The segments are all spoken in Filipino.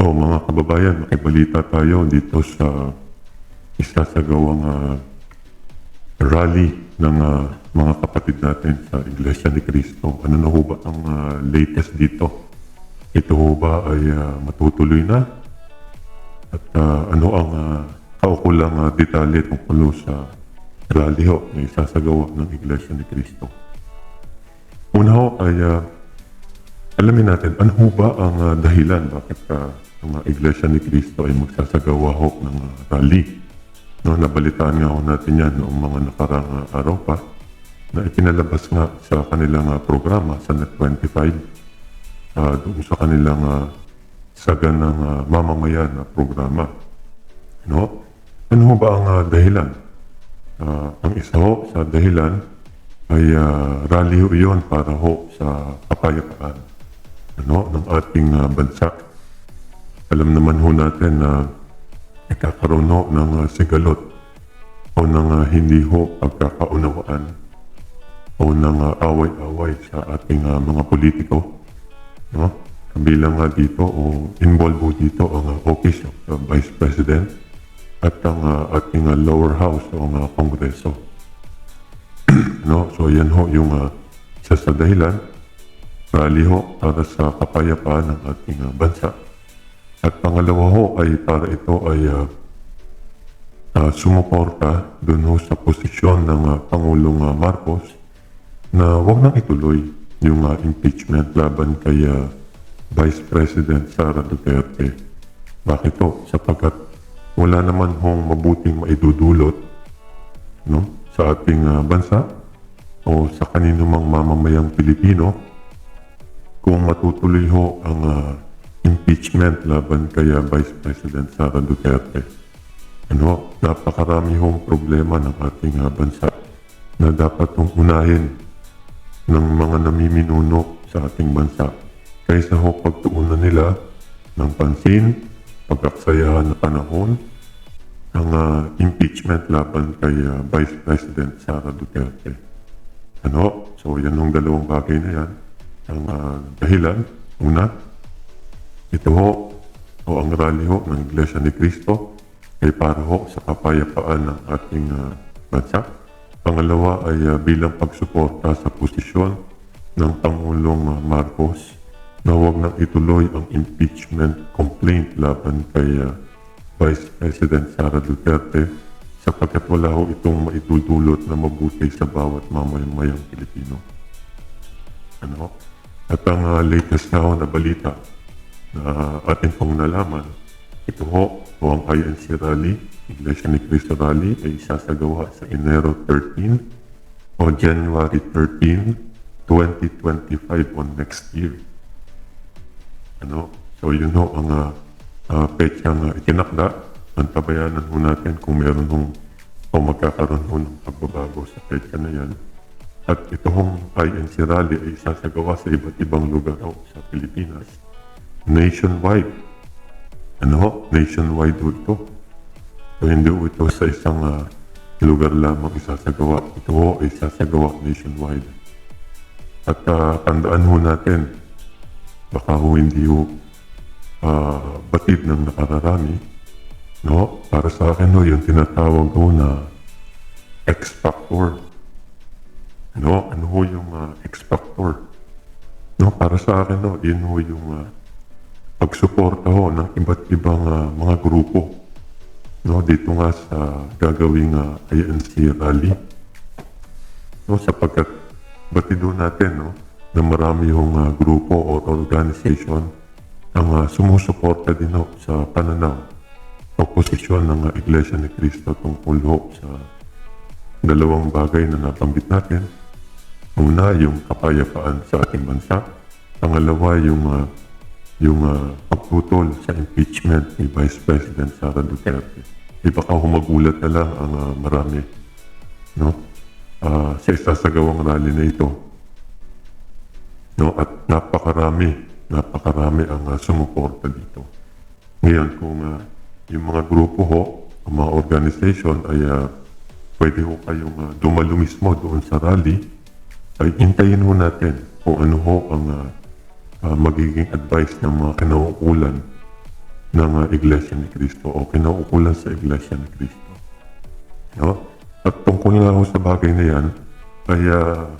O mga kababayan, makibalita tayo dito sa isa sa gawang ah, rally ng ah, mga kapatid natin sa Iglesia ni Cristo. Ano na ho ba ang ah, latest dito? Ito ho ba ay ah, matutuloy na? At ah, ano ang uh, kaukulang ah, detalye tungkol sa rally ho na isasagawa ng Iglesia ni Cristo? Una ho ay ah, alamin natin, ano ho ba ang ah, dahilan bakit uh, ang ah, Iglesia ni Cristo ay magsasagawa ho ng ah, rally? No, nabalitaan nga ho natin yan noong mga nakarang ah, araw pa na ipinalabas nga sa kanilang ah, programa sa Net25 ah, doon sa kanilang uh, saganang ah, mamamayan na programa. No? Ano ba ang ah, dahilan? Ah, ang isa ho sa dahilan ay ah, rally ho iyon para ho sa kapayapaan ano, ng ating ah, bansa. Alam naman ho natin na nagkakaroon ho ng ah, sigalot o ng ah, hindi ho pagkakaunawaan o ng ah, away-away sa ating ah, mga politiko. No? Kabilang nga dito o involved ho dito ang ah, office of the Vice President at ang ah, ating ah, lower house o ang ah, Kongreso. no? So yan ho yung isa sa dahilan rally ho para sa kapayapaan ng ating ah, bansa. At pangalawa ho ay para ito ay ah, ah, sumuporta dun ho sa posisyon ng ah, Pangulong ah, Marcos na wag nang ituloy yung ah, impeachment laban kay ah, Vice President Sara Duterte. Bakit to? Sapagkat wala naman hong mabuting maidudulot no, sa ating ah, bansa o sa kanino mang mamamayang Pilipino kung matutuloy ho ang ah, impeachment laban kay ah, Vice President Sara Duterte. Ano, napakarami hong problema ng ating ah, bansa na dapat hong unahin ng mga namiminuno sa ating bansa kaysa ho pagtuunan nila ng pansin, pagkaksayahan na panahon, ang ah, impeachment laban kay ah, Vice President Sara Duterte. Ano? So yan ang dalawang bagay na yan. Ang ah, dahilan, una, ito ho, o ang rally ho ng Iglesia ni Cristo ay para ho sa kapayapaan ng ating ah, bansa. Pangalawa ay ah, bilang pagsuporta sa posisyon ng Pangulong ah, Marcos na huwag nang ituloy ang impeachment complaint laban kay ah, Vice President Sara Duterte sapagkat wala ho itong maitutulot na mabuti sa bawat mamamayang Pilipino. Ano? At ang ah, latest na ho na balita na ating pong nalaman, ito ho, ang INC Rally, Iglesia ni Cristo Rally, ay sasagawa sa Enero 13 o January 13, 2025 on next year. Ano? So yun ho ang uh, uh, petsang uh, itinakda. Antabayanan ho natin kung meron hong o magkakaroon ho ng pagbabago sa petsa na yan. At ito hong INC Rally ay sasagawa sa iba't ibang lugar ho sa Pilipinas. Nationwide. Ano? Nationwide ho ito. So hindi ho ito sa isang ah, lugar lamang isasagawa. Ito ho ay isasagawa nationwide. At ah, tandaan ho natin, baka ho hindi ho ah, batid ng nakararami. No? Para sa akin ho, yung tinatawag ho na X-Factor. No? Ano ho yung ah, X-Factor? No? Para sa akin ho, yun ho yung ah, pagsuporta ho ng iba't ibang ah, mga grupo. No? Dito nga sa gagawing ah, INC rally. No? Sapagkat batid ho natin no? na marami hong ah, grupo o organization ang ah, sumusuporta din ho sa pananaw o posisyon ng ah, Iglesia ni Cristo tungkol ho sa dalawang bagay na nabanggit natin. Una, yung kapayapaan sa ating bansa. Pangalawa, yung ah, yung ah, pagputol sa impeachment ni Vice President Sara Duterte. Di baka humagulat na lang ang ah, marami no? Ah, sa isasagawang rally na ito. No? At napakarami, napakarami ang uh, sumuporta dito. Ngayon, kung ah, yung mga grupo ho, ang mga organization ay ah, pwede ho kayong uh, dumalo mismo doon sa rally, ay intayin ho natin kung ano ho ang ah, ah, magiging advice ng mga kinauukulan ng uh, Iglesia ni Cristo o kinaukulan sa Iglesia ni Cristo. No? At tungkol nga ho sa bagay na yan, ay uh,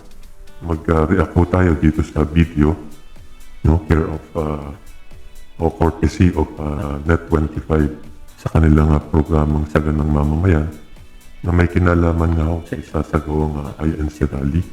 mag-react ho tayo dito sa video no, care of uh, o courtesy of uh, Net25 sa kanilang uh, programang Sagan ng Mamamayan na may kinalaman nga ho sa isasagawang uh, INC rally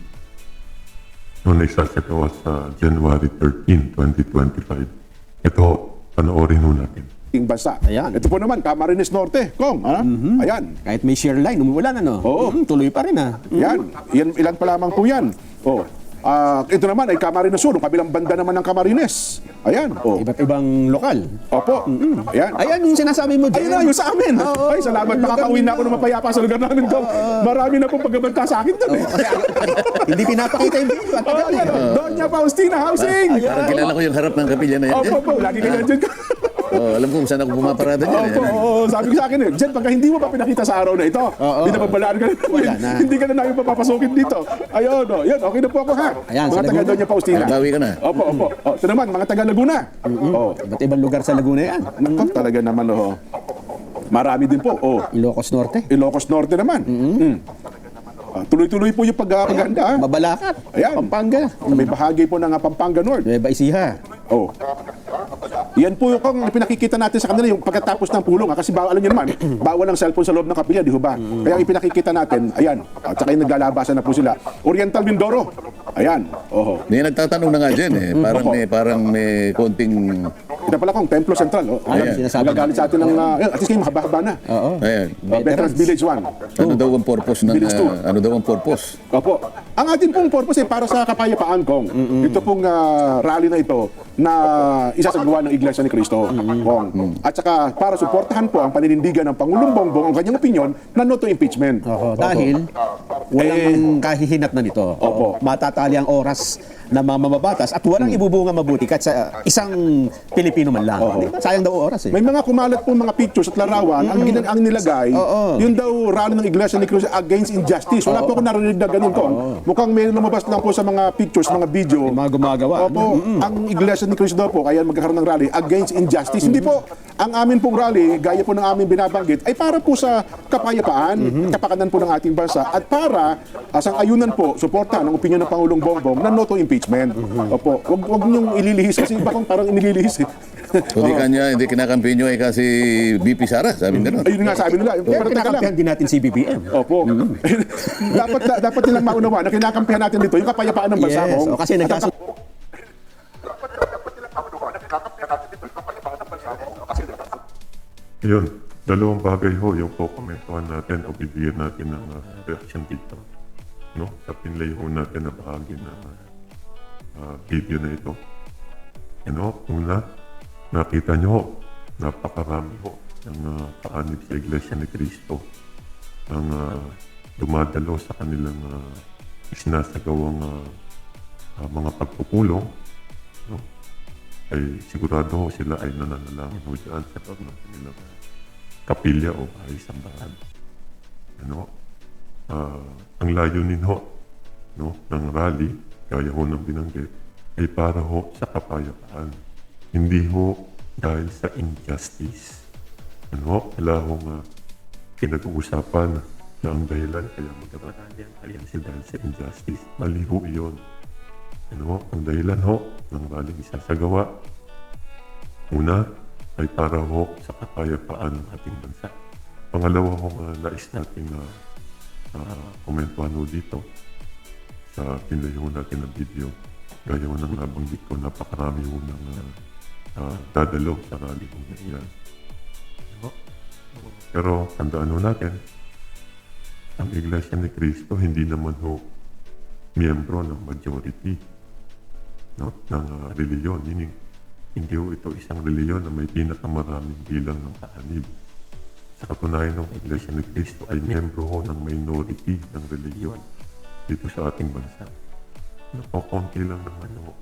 no, na isasagawa sa January 13, 2025. Ito panoorin ho natin. ating bansa. Ayan. Ito po naman, Camarines Norte, Kong. Ha? Ayan. Kahit may share line, umuulan ano? Oo. Mm, tuloy pa rin ah. Yan. Yan, ilan pa lamang po yan. Oh. Ah, ito naman ay Camarines Sur, kabilang banda naman ng Camarines. Ayan. Oh. Iba't ibang lokal. Opo. Ayan. Ayan yung sinasabi mo, Ayun Jen. na, yung sa amin. Oo. Ay, salamat. Nakakauwi na ako ng mapayapa sa lugar namin, Kong. Marami na pong pagbabanta sa akin doon. Eh. Kasi hindi pinapakita yung video. Ang Oh, tagal eh. Doña Faustina Housing. Parang kilala ko yung harap ng kapilya na yan. Opo, po. Lagi ka dyan. Oh, alam ko kung saan ako pumaparada dyan. Opo, eh. oo, sabi ko sa akin eh, Jen, pagka hindi mo pa pinakita sa araw na ito, hindi na pabalaan ka na namin. na. Hindi ka na namin papapasukin dito. Ayun, oh, yun, okay na po ako ha. Ayan, mga sa taga Laguna. Doña Faustina. Bawi ka na. Opo, opo. Oh, ito naman, mga taga Laguna. Oh, Iba't ibang lugar sa Laguna yan. nako, talaga naman, oh. Marami din po. Oh, Ilocos Norte. Ilocos Norte naman. Mm. Ah, tuloy-tuloy po yung pag-aganda. ha. Mabalakat. Ayan. Pampanga. May bahagi po ng ah, Pampanga North. Nueva Ecija. Oh. Yan po yung kung pinakikita natin sa kanila yung pagkatapos ng pulong. ha? Kasi bawal, alam nyo naman, bawal ang cellphone sa loob ng kapilya, di ba? Kaya ang ipinakikita natin, ayan, at saka yung naglalabasan na po sila. Oriental Mindoro. Ayan. Oho. May nagtatanong na nga dyan eh. Parang may, parang may konting... Ito pala kong Templo Central. Oh. Ayan, Ayan. sinasabi sa atin ng, uh, at least kayo mahaba-haba na. Oo. Ayan. Uh, Veterans Village 1. Ano daw ang purpose ng... Bilis to. ah, ano daw ang purpose? Opo. Ang ating pong purpose ay para sa kapayapaan kong. Ito pong ah, rally na ito na isasagawa ng Iglesia ni Cristo. Kong. At saka para suportahan po ang paninindigan ng Pangulong Bongbong ang kanyang opinion na no to impeachment. Oo, dahil walang kahihinat na nito. Eh, Opo. Matatali ang oras ng mga mamabatas at walang ibubunga mabuti kahit sa isang Pilipino man lang. Oo. Di ba? Sayang daw oras eh. May mga kumalat po mga pictures at larawan, ang, ginan, ang nilagay, Oo. yun daw rally ng Iglesia ni Cristo against injustice. Wala po ako narinig na ganun ko. Mukhang may lumabas lang po sa mga pictures, mga video. Yung mga gumagawa. Opo, ang Iglesia ni Cristo daw po, kaya magkakaroon ng rally against injustice. Hindi po, ang amin pong rally, gaya po ng aming binabanggit, ay para po sa kapayapaan, kapakanan po ng ating bansa, at para uh, sang ayunan po, suporta ng opinion ng Pangulong Bongbong na no to impeachment. Opo, wag, wag niyong ililihis kasi iba kong parang inililihis eh. Hindi kanya, hindi kinakampi nyo ay kasi BP Sara, sabi gano'n. Ayun nga sabi nila, Pero pero teka lang. kinakampihan din natin si BBM. Opo. dapat dapat nilang maunawa na kinakampihan natin dito yung kapayapaan ng bansa Yes, o kasi At Ayun, dalawang bagay ho yung kukomentuhan natin o bibigyan natin ng uh, reaction dito. No? Sa pinlay ho natin na bahagi ng uh, video na ito. Ano, una, nakita nyo ho, napakarami ho ng uh, paanib sa Iglesia ni Cristo ang uh, dumadalo sa kanilang uh, isinasagawang uh, uh, mga pagpupulong. No? ay sigurado ho sila ay nananalangin ho dyan sa loob ng kanilang uh, kapilya o bahay sambahan. Ano? Ah, ang layunin ho no, ng rally, kaya ho ng binanggit, ay para ho sa kapayapaan. Hindi ho dahil sa injustice. Ano ho, wala hong uh, pinag-uusapan na ang dahilan kaya magkakarali ang alyansi dahil sa injustice. Mali ho iyon. Ano ho, ang dahilan ho ng rally isasagawa Una ay para ho sa kapayapaan ng ating bansa. Pangalawa ho uh, nais nating uh, uh, komentuhan ho dito sa pinayo natin ng video. Gaya ng nabanggit ko, napakarami ho ng uh, uh, dadalo sa rally iyan. Ano? Pero tandaan ho natin, ang Iglesia ni Cristo hindi naman ho miyembro ng majority no, ng uh, reliyon. Meaning, hindi ho ito isang reliyon na may pinakamaraming bilang ng kaanib. Sa katunayan ng Iglesia ni Cristo ay miyembro ho ng minority ng reliyon dito sa ating bansa. Napakonti lang naman ho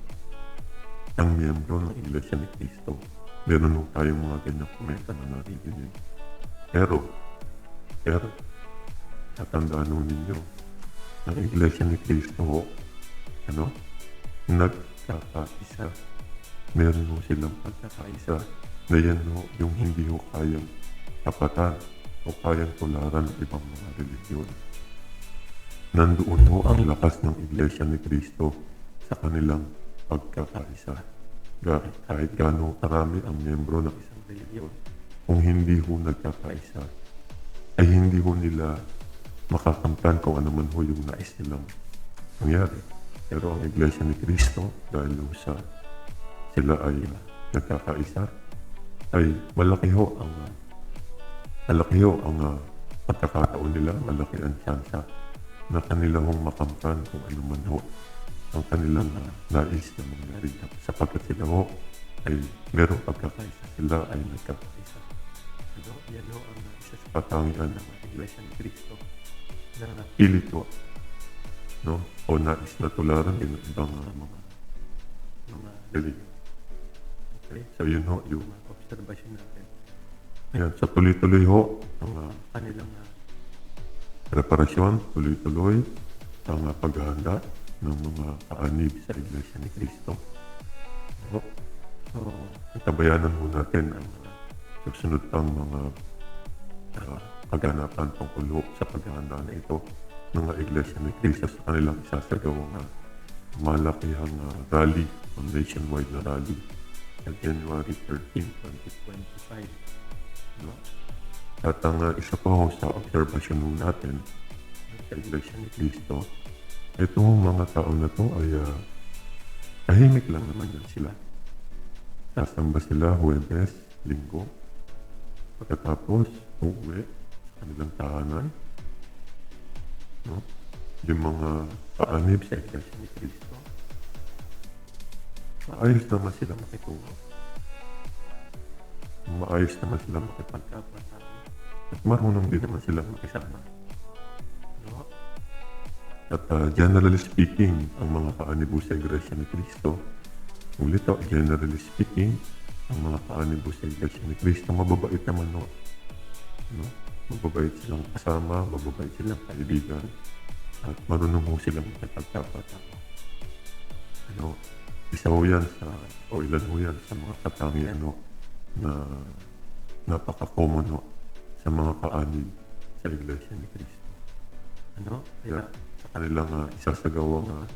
ang miyembro ng Iglesia ni Cristo. Meron ho tayong mga ganyang komenta na naririnig. Pero, pero, tatandaan ho ninyo, ang Iglesia ni Cristo ho, ano, nagkakaisa. Meron ho silang pagkakaisa. na yan ho, yung hindi ho kayang tapatan o kayang tularan ng ibang mga religiyon. Nandoon ho ang lakas ng Iglesia ni Cristo sa kanilang pagkakaisa. Ga- Kahit gaano karami ang miyembro ng isang religiyon, kung hindi ho nagkakaisa, ay hindi ho nila makakamtan kung ano man ho yung nais nilang mangyari. Pero ang Iglesia ni Cristo, dahil sa sila ay nagkakaisa, ay malaki ho ang uh, malaki ho ang uh, pagkakataon nila, malaki ang tsansa na kanila hong makamtan kung ano man ho ang kanilang uh, nais na mangyari sapagkat sila ho ay merong pagkakaisa, sila ay nagkakaisa. Ano, yan ho ang uh, isa sa katangian ng Iglesia ni Cristo na pilit ho no? o nais na tularan ng ibang uh, mga mga religion. Okay, so yun ho yung uh, observation natin. Ayan, so tuloy-tuloy ho ang uh, kanilang uh, preparasyon, tuloy-tuloy ang uh, paghahanda ng mga kaanib sa Iglesia ni Cristo. So, so tabayanan ho natin ang uh, susunod pang mga uh, kaganapan tungkol ho sa paghahanda na ito ng mga Iglesia ni Cristo sa kanilang isasagawang uh, malakihang uh, rally, nationwide na rally sa January 13, 2025. No? At ang uh, isa pa ho sa observation natin sa Iglesia ni Cristo, itong mga tao na to ay uh, tahimik lang naman yan sila. Sasamba sila Huwebes, Linggo. Pagkatapos, uuwi sa kanilang tahanan. No? Yung mga paanib sa Iglesia ni Cristo. Maayos naman sila makitungo. Maayos naman sila makipagkapwa sa amin. At marunong din naman sila makisama. No? At uh, generally speaking, ang mga kaanibo sa Iglesia ni Cristo, ulit o, generally speaking, ang mga kaanibo sa Iglesia ni Cristo, mababait naman no. no? Mababait silang kasama, mababait silang kaibigan, at marunong ho silang makipagkapwa sa ano, isa ho yan sa, o ilan ho yan sa mga katangian ho, na napaka-common ho sa mga kaanib sa Iglesia ni Cristo. Ano? Kaya sa kanilang uh, isasagawang uh,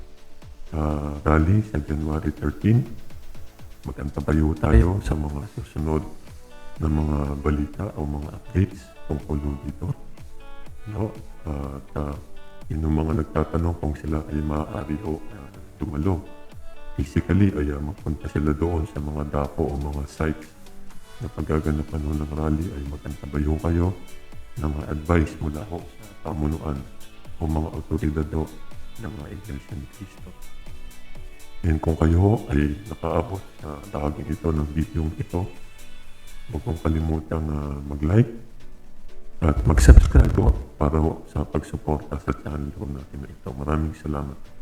uh, rally sa January 13, magantabayo tayo sa mga susunod na mga balita o mga updates tungkol dito. No? At uh, yun yung mga nagtatanong kung sila ay maaari o uh, dumalo. Physically ay uh, magpunta sila doon sa mga dako o mga sites na paggaganapan ho ng rally ay magantabayo kayo ng uh, advice mula ho sa pamunuan o mga otoridad ho ng mga Iglesia ni Cristo. And kung kayo ay nakaabot sa dahaging ito ng video ito, huwag mong kalimutang uh, mag-like at mag-subscribe ho para sa pagsuporta sa channel ho natin na ito. Maraming salamat.